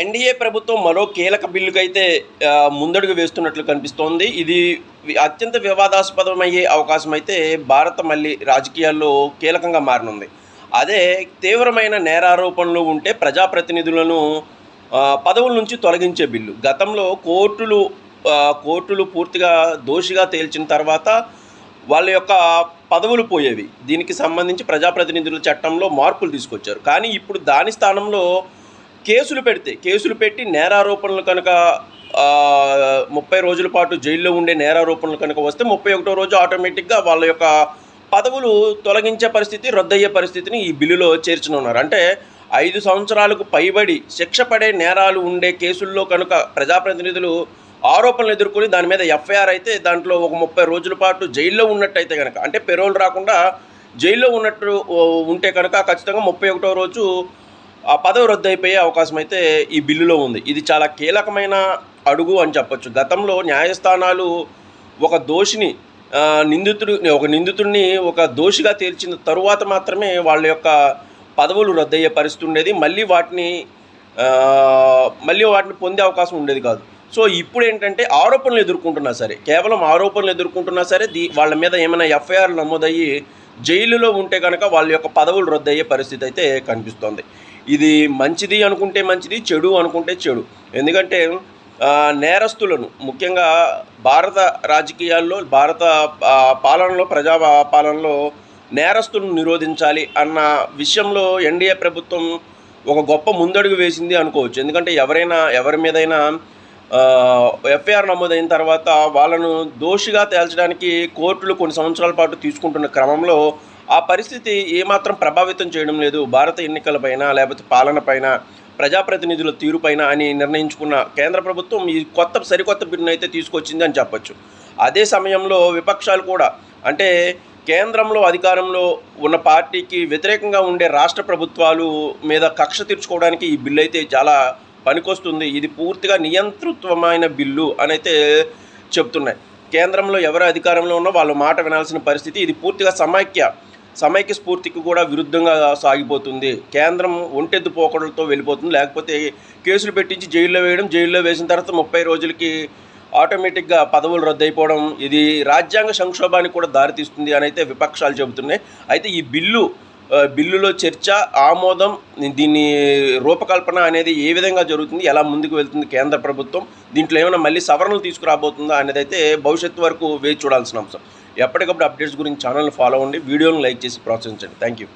NDA ప్రభుత్వం మరో కీలక బిల్లుకైతే ముందడుగు వేస్తున్నట్లు కనిపిస్తోంది. ఇది అత్యంత వివాదాస్పదమయ్యే అవకాశం అయితే భారత మళ్ళీ రాజకీయాల్లో కీలకంగా మారనుంది. అదే తీవ్రమైన నేరారోపణలు ఉంటే ప్రజాప్రతినిధులను పదవుల నుంచి తొలగించే బిల్లు. గతంలో కోర్టులు కోర్టులు పూర్తిగా దోషిగా తేల్చిన తర్వాత వాళ్ళ యొక్క పదవులు పోయేవి. దీనికి సంబంధించి ప్రజాప్రతినిధుల చట్టంలో మార్పులు తీసుకొచ్చారు. కానీ ఇప్పుడు దాని స్థానంలో కేసులు పెడితే కేసులు పెట్టి నేరారోపణలు కనుక ముప్పై రోజుల పాటు జైల్లో ఉండే నేరారోపణలు కనుక వస్తే ముప్పై ఒకటో రోజు ఆటోమేటిక్గా వాళ్ళ యొక్క పదవులు తొలగించే పరిస్థితి రద్దయ్యే పరిస్థితిని ఈ బిల్లులో చేర్చనున్నారు అంటే ఐదు సంవత్సరాలకు పైబడి శిక్ష పడే నేరాలు ఉండే కేసుల్లో కనుక ప్రజాప్రతినిధులు ఆరోపణలు ఎదుర్కొని దాని మీద ఎఫ్ఐఆర్ అయితే దాంట్లో ఒక ముప్పై రోజుల పాటు జైల్లో ఉన్నట్టయితే కనుక అంటే పెరోల్ రాకుండా జైల్లో ఉన్నట్టు ఉంటే కనుక ఖచ్చితంగా ముప్పై ఒకటో రోజు ఆ పదవి రద్దు అయిపోయే అవకాశం అయితే ఈ బిల్లులో ఉంది. ఇది చాలా కీలకమైన అడుగు అని చెప్పొచ్చు. గతంలో న్యాయస్థానాలు ఒక దోషిని నిందితుడు ఒక నిందితుడిని ఒక దోషిగా తేల్చిన తరువాత మాత్రమే వాళ్ళ యొక్క పదవులు రద్దయ్యే పరిస్థితి ఉండేది. మళ్ళీ వాటిని మళ్ళీ వాటిని పొందే అవకాశం ఉండేది కాదు. సో ఇప్పుడు ఏంటంటే ఆరోపణలు ఎదుర్కొంటున్నా సరే కేవలం ఆరోపణలు ఎదుర్కొంటున్నా సరే దీ వాళ్ళ మీద ఏమైనా ఎఫ్ఐఆర్ నమోదయ్యి జైలులో ఉంటే కనుక వాళ్ళ యొక్క పదవులు రద్దయ్యే పరిస్థితి అయితే కనిపిస్తోంది. ఇది మంచిది అనుకుంటే మంచిది చెడు అనుకుంటే చెడు. ఎందుకంటే నేరస్తులను ముఖ్యంగా భారత రాజకీయాల్లో భారత పాలనలో ప్రజా పాలనలో నేరస్తులను నిరోధించాలి అన్న విషయంలో ఎన్డీఏ ప్రభుత్వం ఒక గొప్ప ముందడుగు వేసింది అనుకోవచ్చు. ఎందుకంటే ఎవరైనా ఎవరి మీదైనా ఎఫ్ఐఆర్ నమోదైన తర్వాత వాళ్ళను దోషిగా తేల్చడానికి కోర్టులు కొన్ని సంవత్సరాల పాటు తీసుకుంటున్న క్రమంలో ఆ పరిస్థితి ఏమాత్రం ప్రభావితం చేయడం లేదు. భారత ఎన్నికలపైన లేకపోతే పాలనపైన ప్రజాప్రతినిధుల తీరుపైన అని నిర్ణయించుకున్న కేంద్ర ప్రభుత్వం ఈ కొత్త సరికొత్త బిల్లును అయితే తీసుకొచ్చింది అని చెప్పొచ్చు. అదే సమయంలో విపక్షాలు కూడా అంటే కేంద్రంలో అధికారంలో ఉన్న పార్టీకి వ్యతిరేకంగా ఉండే రాష్ట్ర ప్రభుత్వాలు మీద కక్ష తీర్చుకోవడానికి ఈ బిల్లు అయితే చాలా పనికొస్తుంది. ఇది పూర్తిగా నియంతృత్వమైన బిల్లు అని అయితే చెప్తున్నాయి. కేంద్రంలో ఎవరు అధికారంలో ఉన్నా వాళ్ళ మాట వినాల్సిన పరిస్థితి ఇది పూర్తిగా సమాఖ్య సమైక్య స్ఫూర్తికి కూడా విరుద్ధంగా సాగిపోతుంది. కేంద్రం ఒంటెద్దు పోకడలతో వెళ్ళిపోతుంది. లేకపోతే కేసులు పెట్టించి జైల్లో వేయడం జైల్లో వేసిన తర్వాత ముప్పై రోజులకి ఆటోమేటిక్గా పదవులు రద్దయిపోవడం ఇది రాజ్యాంగ సంక్షోభానికి కూడా దారితీస్తుంది అని అయితే విపక్షాలు చెబుతున్నాయి. అయితే ఈ బిల్లు బిల్లులో చర్చ ఆమోదం దీని రూపకల్పన అనేది ఏ విధంగా జరుగుతుంది ఎలా ముందుకు వెళ్తుంది కేంద్ర ప్రభుత్వం దీంట్లో ఏమైనా మళ్ళీ సవరణలు తీసుకురాబోతుందా అనేది అయితే భవిష్యత్తు వరకు వేచి చూడాల్సిన అంశం. ఎప్పటికప్పుడు అప్డేట్స్ గురించి ఛానల్ని ఫాలో అవ్వండి. వీడియోని లైక్ చేసి ప్రోత్సహించండి. Thank you